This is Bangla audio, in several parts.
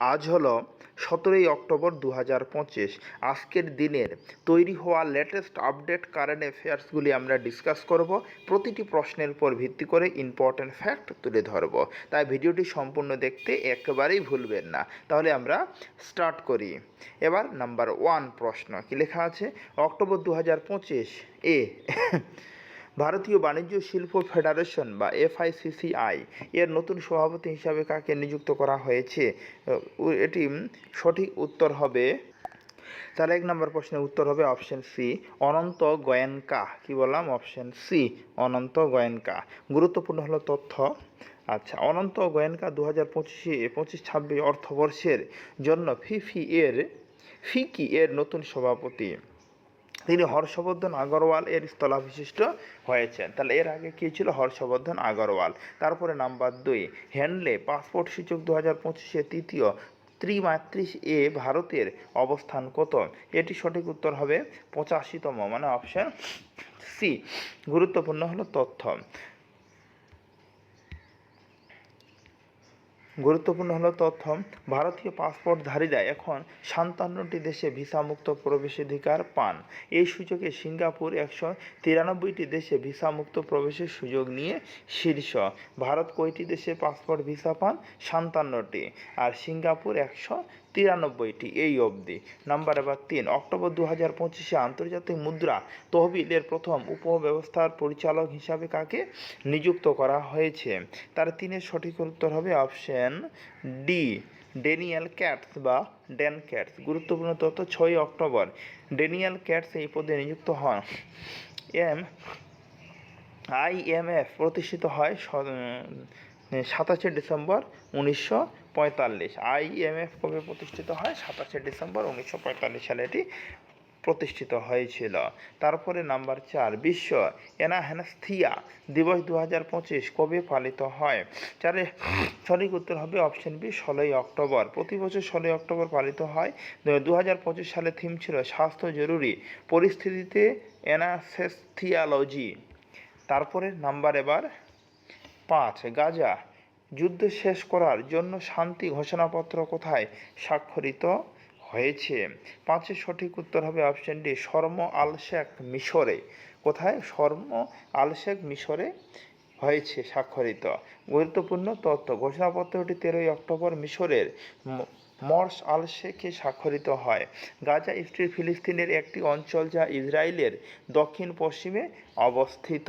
আজ হলো সতেরোই অক্টোবর দু হাজার পঁচিশ। আজকের দিনের তৈরি হওয়া লেটেস্ট আপডেট কারেন্ট অ্যাফেয়ার্সগুলি আমরা ডিসকাস করব। প্রতিটি প্রশ্নের উপর ভিত্তি করে ইম্পর্ট্যান্ট ফ্যাক্ট তুলে ধরব। তাই ভিডিওটি সম্পূর্ণ দেখতে একেবারেই ভুলবেন না। তাহলে আমরা স্টার্ট করি। এবার নাম্বার ওয়ান প্রশ্ন, কি লেখা আছে? অক্টোবর দু হাজার পঁচিশ, এ ভারতীয় বাণিজ্য শিল্প ফেডারেশন বা এফআইসিসিআই এর নতুন সভাপতি হিসাবে কাকে নিযুক্ত করা হয়েছে? এটি সঠিক উত্তর হবে? তাহলে এক নম্বর প্রশ্নের উত্তর হবে অপশন সি, অনন্ত গোয়েনকা। কি বললাম? Option C, Anant Goenka. গুরুত্বপূর্ণ হলো তথ্য। আচ্ছা অনন্ত গোয়েনকা দু হাজার পঁচিশে, পঁচিশ ছাব্বিশ অর্থবর্ষের জন্য ফিফি এর, ফিকি এর নতুন সভাপতি। তিনি হর্ষবর্ধন আগরওয়াল এর স্থলাভিশিষ্ট হয়েছেন। তাহলে এর আগে কী ছিল? হর্ষবর্ধন আগরওয়াল। তারপরে নাম্বার দুই হ্যান্ডলে পাসপোর্ট সূচক দু হাজার পঁচিশে তৃতীয় ত্রিমাত্রিশ এ ভারতের অবস্থান কত? এটি সঠিক উত্তর হবে পঁচাশিতম মানে অপশন সি গুরুত্বপূর্ণ হলো তথ্য। গুরুত্বপূর্ণ হলো তথ্য, ভারতীয় পাসপোর্টধারীরা এখন সাতান্নটি দেশে ভিসামুক্ত প্রবেশাধিকার পান। এই সুযোগে সিঙ্গাপুর একশো তিরানব্বইটি দেশে ভিসামুক্ত প্রবেশের সুযোগ নিয়ে শীর্ষ। ভারত কয়টি দেশে পাসপোর্ট ভিসা পান? সাতান্নটি। আর সিঙ্গাপুর একশো তিরানব্বইটি, এই অবধি। নাম্বার এবার তিন, অক্টোবর দু হাজার পঁচিশে আন্তর্জাতিক মুদ্রা তহবিলের প্রথম উপব্যবস্থার পরিচালক হিসাবে কাকে নিযুক্ত করা হয়েছে? তার তিনের সঠিক উত্তর হবে অপশন ডি ডেনিয়েল ক্যাটস বা ড্যান ক্যাটস। গুরুত্বপূর্ণ তথ্য ছয় অক্টোবর। ডেনিয়েল ক্যাটস এই পদে নিযুক্ত হন। এম আইএমএফ প্রতিষ্ঠিত হয় সাতাশে ডিসেম্বর উনিশশো পঁয়তাল্লিশ। আইএমএফ কবে প্রতিষ্ঠিত হয়? সাতাশে ডিসেম্বর উনিশশো পঁয়তাল্লিশ সালে এটি প্রতিষ্ঠিত হয়েছিল। তারপরে নাম্বার চার, বিশ্ব এনাহেনাস্থিয়া দিবস দু হাজার পঁচিশ কবে পালিত হয়? চারে সঠিক উত্তর হবে অপশন বি, ষোলোই অক্টোবর। প্রতি বছর ষোলোই অক্টোবর পালিত হয়। দু হাজার পঁচিশ সালে থিম ছিল স্বাস্থ্য জরুরি পরিস্থিতিতে এনাসেস্থিয়ালজি তারপরে নাম্বার এবার পাঁচ, গাজা যুদ্ধ শেষ করার জন্য শান্তি ঘোষণাপত্র কোথায় স্বাক্ষরিত হয়েছে? পাঁচের সঠিক উত্তর হবে option D Sharm el Sheikh মিশরে। কোথায়? শর্ম আল শেখ মিশরে হয়েছে স্বাক্ষরিত। গুরুত্বপূর্ণ তথ্য, ঘোষণাপত্রটি তেরোই অক্টোবর মিশরের মর্স আল শেখে স্বাক্ষরিত হয়। গাজা স্ট্রিট ফিলিস্তিনের একটি অঞ্চল যা ইসরায়েলের দক্ষিণ পশ্চিমে অবস্থিত।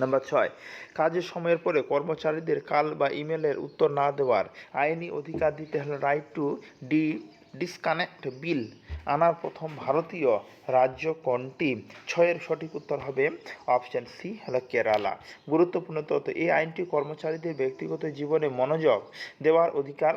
নাম্বার ছয়, কাজের সময়ের পরে কর্মচারীদের কাল বা ইমেলের উত্তর না দেওয়ার আইনি অধিকার দিতে হলে right to the disconnect bill আনার প্রথম ভারতীয় রাজ্য কোনটি? ছয়ের সঠিক উত্তর হবে অপশন সি হলো কেরালা। গুরুত্বপূর্ণ তথ্য, এই আইনটি কর্মচারীদের ব্যক্তিগত জীবনে মনোযোগ দেওয়ার অধিকার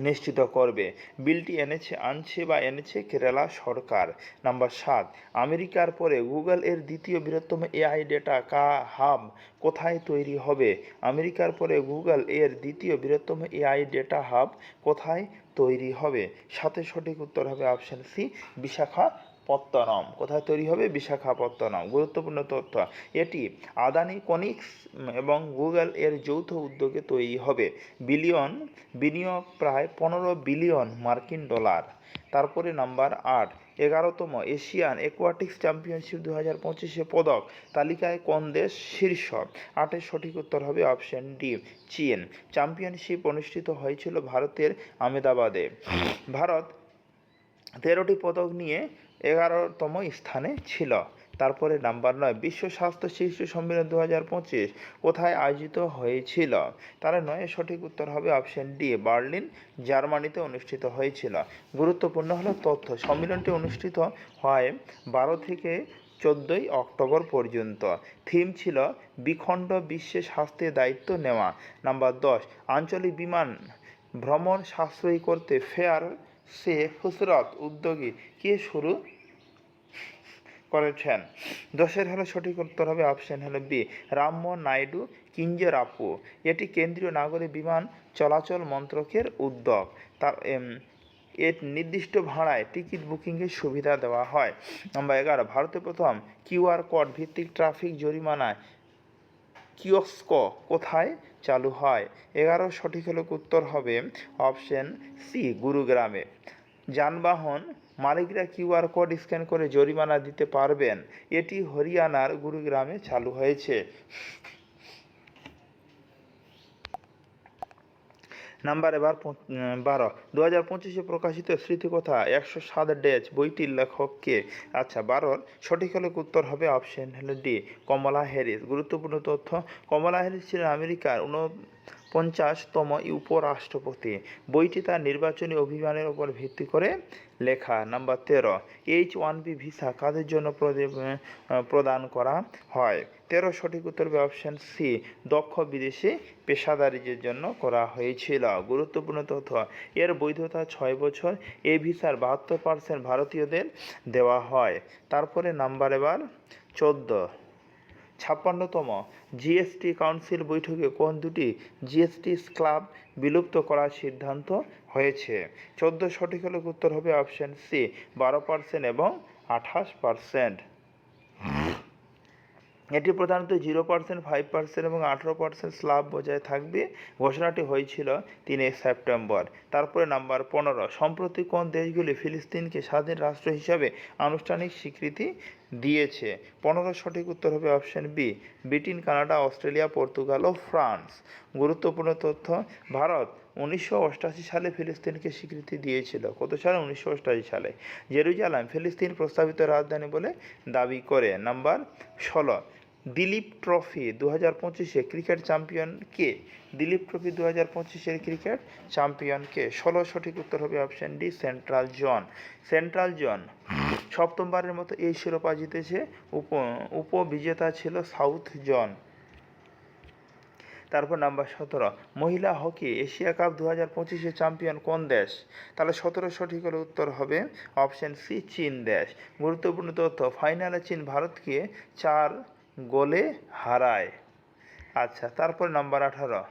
নিশ্চিত করবে। বিলটি এনেছে, আনছে বা এনেছে কেরালা সরকার। নাম্বার সাত, আমেরিকার পরে গুগল এর দ্বিতীয় বৃহত্তম এআই ডেটা কা হাব কোথায় তৈরি হবে? আমেরিকার পরে গুগল এর দ্বিতীয় বৃহত্তম এআই ডেটা হাব কোথায় তৈরি হবে? সাথে সঠিক উত্তর হবে অপশন সি, বিশাখা পত্তনম। কোথায় তৈরি হবে? বিশাখাপত্তনম। গুরুত্বপূর্ণ তথ্য, এটি আদানি কনিক্স এবং গুগল এর যৌথ উদ্যোগে তৈরি হবে। বিলিয়ন বিনিয়োগ প্রায় পনেরো বিলিয়ন মার্কিন ডলার। তারপরে নাম্বার আট, এগারোতম এশিয়ান অ্যাকোয়াটিক্স চ্যাম্পিয়নশিপ দু হাজার পঁচিশে পদক। তালিকায় কোন দেশ শীর্ষ? আটের সঠিক উত্তর হবে অপশন ডি, চীন। চ্যাম্পিয়নশিপ অনুষ্ঠিত হয়েছিল ভারতের আমেদাবাদে ভারত তেরোটি পদক নিয়ে এগারোতম স্থানে ছিল। তারপরে নাম্বার নয়, বিশ্ব স্বাস্থ্য শীর্ষ সম্মেলন দু হাজার পঁচিশ কোথায় আয়োজিত হয়েছিল? তার নয়ের সঠিক উত্তর হবে অপশন ডি, বার্লিন, জার্মানিতে অনুষ্ঠিত হয়েছিল। গুরুত্বপূর্ণ হলো তথ্য, সম্মেলনটি অনুষ্ঠিত হয় বারো থেকে চোদ্দোই অক্টোবর পর্যন্ত। থিম ছিল বিখণ্ড বিশ্বে স্বাস্থ্যের দায়িত্ব নেওয়া। নাম্বার দশ, আঞ্চলিক বিমান ভ্রমণ সাশ্রয়ী করতে ফেয়ার সে হুসরত উদ্যোগী। কে শুরু? করেছেন। দশের হলো সঠিক উত্তর হবে অপশন হলো বি, রামমোহন নাইডু কিঞ্জরাপু এটি কেন্দ্রীয় নাগরিক বিমান চলাচল মন্ত্রকের উদ্যোগ। তার এর নির্দিষ্ট ভাড়ায় টিকিট বুকিংয়ের সুবিধা দেওয়া হয়। নাম্বার এগারো, ভারতে প্রথম কিউআর কোড ভিত্তিক ট্রাফিক জরিমানায় কিয়স্ক কোথায়? চালু হয়। এগারো সঠিক হলে উত্তর হবে অপশন সি গুরুগ্রামে। যানবাহন মালিকরা কিউআর কোড স্ক্যান করে জরিমানা দিতে পারবেন। এটি হরিয়ানার গুরুগ্রামে চালু হয়েছে। নাম্বার এবার বারো। দু হাজার পঁচিশে প্রকাশিত স্মৃতিকথা একশো সাত ডেচ বইটির লেখক কে আচ্ছা বারোর সঠিক হলে উত্তর হবে অপশন হলো ডি, কমলা হ্যারিস। গুরুত্বপূর্ণ তথ্য, কমলা হ্যারিস ছিলেন আমেরিকার উন পঞ্চাশতম উপরাষ্ট্রপতি। বইটি তার নির্বাচনী অভিযানের উপর ভিত্তি করে লেখা। নাম্বার তেরো, এইচ ওয়ান বি ভিসা কাদের জন্য প্রদে- প্রদান করা হয়? তেরো সঠিক উত্তর হবে অপশন সি দক্ষ বিদেশি পেশাদারিদের জন্য করা হয়েছিল। গুরুত্বপূর্ণ তথ্য, এর বৈধতা ছয় বছর এই ভিসার বাহাত্তর পার্সেন্ট ভারতীয়দের দেওয়া হয়। তারপরে নাম্বার এবার চোদ্দ। ছাপ্পান্নতম জিএসটি কাউন্সিল বৈঠকে কোন দুটি জিএসটি ক্লাব বিলুপ্ত করার সিদ্ধান্ত হয়েছে? চোদ্দ সঠিক হলে উত্তর হবে অপশন সি বারো পার্সেন্ট এবং আঠাশ পার্সেন্ট এটি প্রধানত জিরো পার্সেন্ট ফাইভ পার্সেন্ট এবং আঠেরো পার্সেন্ট স্ল্যাব বজায় থাকবে। ঘোষণাটি হয়েছিল তিনে সেপ্টেম্বর, তারপরে নাম্বার পনেরো। সম্প্রতি কোন দেশগুলি ফিলিস্তিনকে স্বাধীন রাষ্ট্র হিসাবে আনুষ্ঠানিক স্বীকৃতি দিয়েছে? পনেরো সঠিক উত্তর হবে option B, Britain, Canada, Australia, Portugal ও ফ্রান্স। গুরুত্বপূর্ণ তথ্য, ভারত উনিশশো সালে ফিলিস্তিনকে স্বীকৃতি দিয়েছিল। কত সালে? উনিশশো সালে। জেরুজালাম ফিলিস্তিন প্রস্তাবিত রাজধানী বলে দাবি করে। নাম্বার ষোলো দিলীপ ট্রফি দু হাজার পঁচিশে ক্রিকেট চ্যাম্পিয়ন কে? দিলীপ ট্রফি দু হাজার পঁচিশের ক্রিকেট চ্যাম্পিয়ন কে? ষোলো সঠিক উত্তর হবে option D central zone central zone সপ্তমবারের মতো এই শিরোপা জিতেছে। উপ, উপবিজেতা ছিল সাউথ জন। তারপর নাম্বার সতেরো, মহিলা হকি, এশিয়া কাপ দু হাজার পঁচিশে চ্যাম্পিয়ন কোন দেশ? তাহলে সতেরো সঠিক হলে উত্তর হবে অপশন সি চীন দেশ। গুরুত্বপূর্ণ তথ্য ফাইনালে চীন ভারতকে চার গোলে হারায়। আচ্ছা তারপর নাম্বার আঠারো।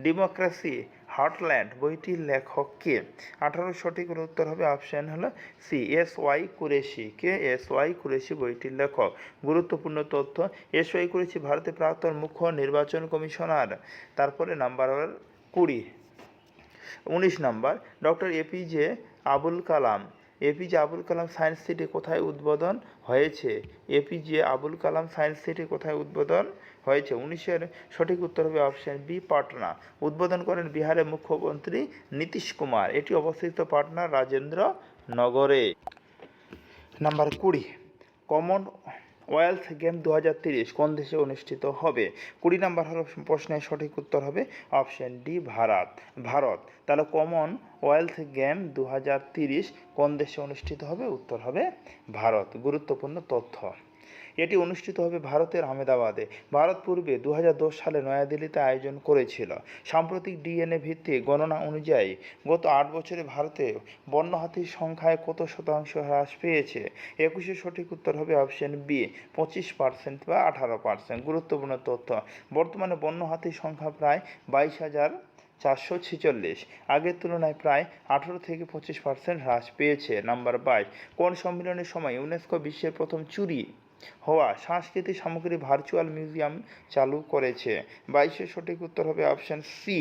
ডেমোক্রেসি হার্টল্যান্ড বইটির লেখক কে? আঠারো সঠিক উত্তর হবে অপশন হলো সি এস ওয়াই কুরেশি। কে? এস ওয়াই কুরেশি বইটির লেখক। গুরুত্বপূর্ণ তথ্য এস ওয়াই কুরেশি ভারতের প্রাক্তন মুখ্য নির্বাচন কমিশনার। তারপরে নাম্বার কুড়ি। উনিশ number doctor APJ Abul Kalam APJ Abul Kalam science city কোথায় উদ্বোধন হয়েছে? APJ Abul Kalam science city কোথায় উদ্বোধন হয়েছে? উনিশের সঠিক উত্তর হবে অপশন বি পাটনা। উদ্বোধন করেন বিহারের মুখ্যমন্ত্রী নীতিশ কুমার। এটি অবস্থিত পাটনা রাজেন্দ্র নগরে নাম্বার কুড়ি, কমন ওয়েলথ গেম দু কোন দেশে অনুষ্ঠিত হবে? কুড়ি নাম্বার হলো প্রশ্নের সঠিক উত্তর হবে অপশন ডি, ভারত। ভারত, তাহলে কমন ওয়েলথ গেম দু কোন দেশে অনুষ্ঠিত হবে? উত্তর হবে ভারত। গুরুত্বপূর্ণ তথ্য। এটি অনুষ্ঠিত হবে ভারতের আহমেদাবাদে। ভারত পূর্বে দু হাজার দশ সালে নয়াদিল্লিতে আয়োজন করেছিল। সাম্প্রতিক ডিএনএ ভিত্তিক গণনা অনুযায়ী গত আট বছরে ভারতে বন্য হাতির সংখ্যায় কত শতাংশ হ্রাস পেয়েছে? একুশে সঠিক উত্তর হবে অপশন বি, পঁচিশ পার্সেন্ট বা আঠারো পার্সেন্ট। গুরুত্বপূর্ণ তথ্য, বর্তমানে বন্য হাতির সংখ্যা প্রায় বাইশ হাজার চারশো ছেচল্লিশ। আগের তুলনায় প্রায় আঠেরো থেকে পঁচিশ পার্সেন্ট হ্রাস পেয়েছে। নাম্বার বাইশ কোন সম্মেলনের সময় ইউনেস্কো বিশ্বের প্রথম চুরি হওয়া সাংস্কৃতিক সামগ্রী ভার্চুয়াল মিউজিয়াম চালু করেছে। বাইশের সঠিক উত্তর হবে অপশন সি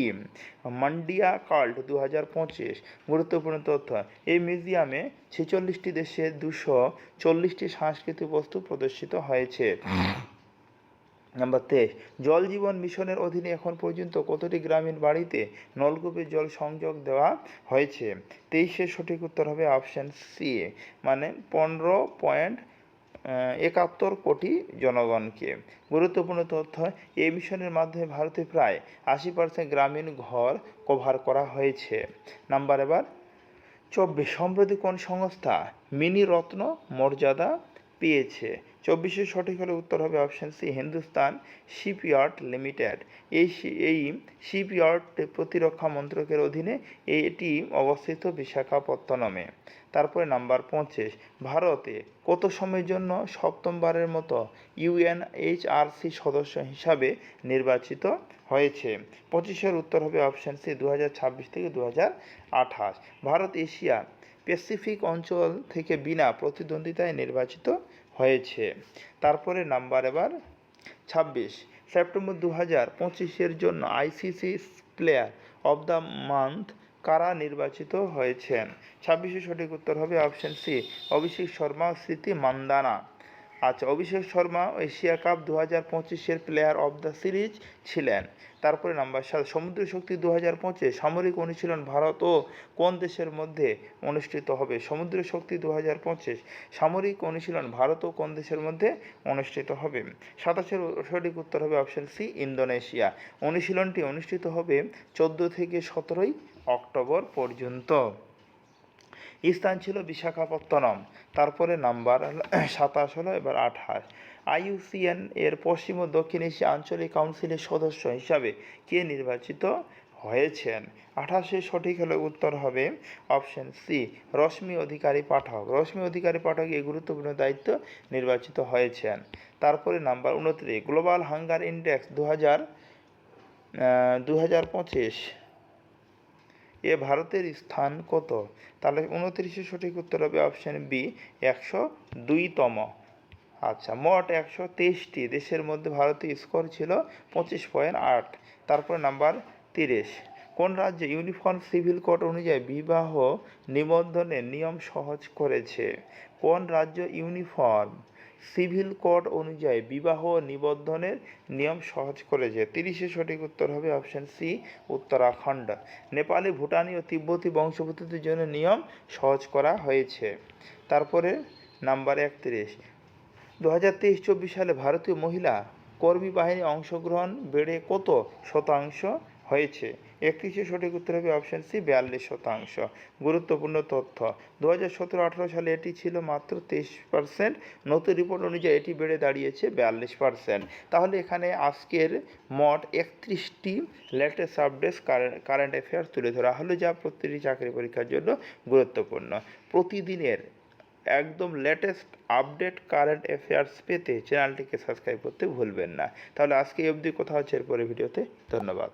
মান্ডিয়া কাল্ট দু হাজার পঁচিশ। গুরুত্বপূর্ণ তথ্য, এই মিউজিয়ামে ছেচল্লিশটি দেশে দুশো চল্লিশটি সাংস্কৃতিক বস্তু প্রদর্শিত হয়েছে। নাম্বার তেইশ, জল জীবন মিশনের অধীনে এখন পর্যন্ত কতটি গ্রামীণ বাড়িতে নলকূপের জল সংযোগ দেওয়া হয়েছে? তেইশের সঠিক উত্তর হবে অপশান সি মানে পনেরো পয়েন্ট একাত্তর কোটি জনগণকে। গুরুত্বপূর্ণ তথ্য, এই মিশনের মাধ্যমে ভারতে প্রায় আশি পার্সেন্ট গ্রামীণ ঘর কভার করা হয়েছে। নাম্বার এবার, চব্বিশ। সম্প্রতি কোন সংস্থা মিনি রত্ন মর্যাদা পেয়েছে। চব্বিশের সঠিক হলে উত্তর হবে option C Hindustan shipyard limited. এই এই শিপইয়ার্ড প্রতিরক্ষা মন্ত্রকের অধীনে এটি অবস্থিত বিশাখাপত্তনমে। তারপরে নাম্বার পঁচিশ, ভারতে কত সময়ের জন্য সপ্তমবারের মতো ইউএনএইচআরসি সদস্য হিসাবে নির্বাচিত হয়েছে? পঁচিশের উত্তর হবে অপশান সি দু হাজার ছাব্বিশ থেকে দু হাজার আঠাশ। ভারত, এশিয়া প্যাসিফিক অঞ্চল থেকে বিনা প্রতিদ্বন্দ্বিতায় নির্বাচিত হয়েছে। তারপরে নাম্বার এবার ছাব্বিশ। সেপ্টেম্বর দু হাজার পঁচিশের জন্য ICC player of the month কারা নির্বাচিত হয়েছেন? ছাব্বিশে সঠিক উত্তর হবে অপশন সি, অভিষেক শর্মা, স্মৃতি মান্দানা। আচ্ছা অভিষেক শর্মা এশিয়া কাপ দু হাজার পঁচিশের প্লেয়ার অব দ্য সিরিজ ছিলেন। তারপরে নাম্বার সাত, সমুদ্র শক্তি দু হাজার পঁচিশ, সামরিক অনুশীলন ভারত ও কোন দেশের মধ্যে অনুষ্ঠিত হবে? সমুদ্র শক্তি দু হাজার পঁচিশ, সামরিক অনুশীলন ভারত ও কোন দেশের মধ্যে অনুষ্ঠিত হবে? সাতাশের সঠিক উত্তর হবে অপশন সি ইন্দোনেশিয়া। অনুশীলনটি অনুষ্ঠিত হবে চোদ্দ থেকে সতেরোই অক্টোবর পর্যন্ত। স্থান ছিল বিশাখাপত্তনম। তারপরে নাম্বার সাতাশ হলো, এবার আঠাশ। আইইউসিএন এর পশ্চিম ও দক্ষিণ এশিয়া আঞ্চলিক কাউন্সিলের সদস্য হিসাবে কে নির্বাচিত হয়েছেন? আঠাশে সঠিক হলে উত্তর হবে অপশন সি, রশ্মি অধিকারী পাঠক। রশ্মি অধিকারী পাঠক এই গুরুত্বপূর্ণ দায়িত্ব নির্বাচিত হয়েছেন। তারপরে নাম্বার উনত্রিশ, গ্লোবাল হাঙ্গার ইন্ডেক্স দু হাজার দু হাজার পঁচিশ। এ ভারতের স্থান কত? তাহলে উনত্রিশে সঠিক উত্তর হবে অপশন বি একশো দুইতম। আচ্ছা মোট একশো তেইশটি। দেশের মধ্যে ভারতীয় স্কোর ছিল পঁচিশ পয়েন্ট আট। তারপরে নাম্বার তিরিশ। কোন রাজ্যে ইউনিফর্ম সিভিল কোড অনুযায়ী বিবাহ নিবন্ধনের নিয়ম সহজ করেছে? কোন রাজ্য ইউনিফর্ম সিভিল কোড অনুযায়ী বিবাহ নিবন্ধনের নিয়ম সহজ করেছে। তিরিশে সঠিক উত্তর হবে অপশন সি, উত্তরাখণ্ড। নেপালি, ভুটানি ও তিব্বতী বংশোদ্ভূতদের জন্য নিয়ম সহজ করা হয়েছে। তারপরে নাম্বার একত্রিশ। দু হাজার তেইশ চব্বিশ সালে ভারতীয় মহিলা কর্মী বাহিনী অংশগ্রহণ বেড়ে কত শতাংশ হয়েছে? একত্রিশে সঠিক উত্তর হবে অপশন সি বিয়াল্লিশ শতাংশ। গুরুত্বপূর্ণ তথ্য দু হাজার সতেরো আঠারো সালে এটি ছিল মাত্র তেইশ পার্সেন্ট নতুন রিপোর্ট অনুযায়ী এটি বেড়ে দাঁড়িয়েছে বিয়াল্লিশ পার্সেন্ট তাহলে এখানে আজকের মোট একত্রিশটি লেটেস্ট আপডেট কারেন্ট অ্যাফেয়ার্স তুলে ধরা হলো, যা প্রতিটি চাকরি পরীক্ষার জন্য গুরুত্বপূর্ণ। প্রতিদিনের একদম লেটেস্ট আপডেট কারেন্ট অ্যাফেয়ার্স পেতে চ্যানেলটিকে সাবস্ক্রাইব করতে ভুলবেন না। তাহলে আজকে অবধি, কথা হচ্ছে এরপরে ভিডিওতে। ধন্যবাদ।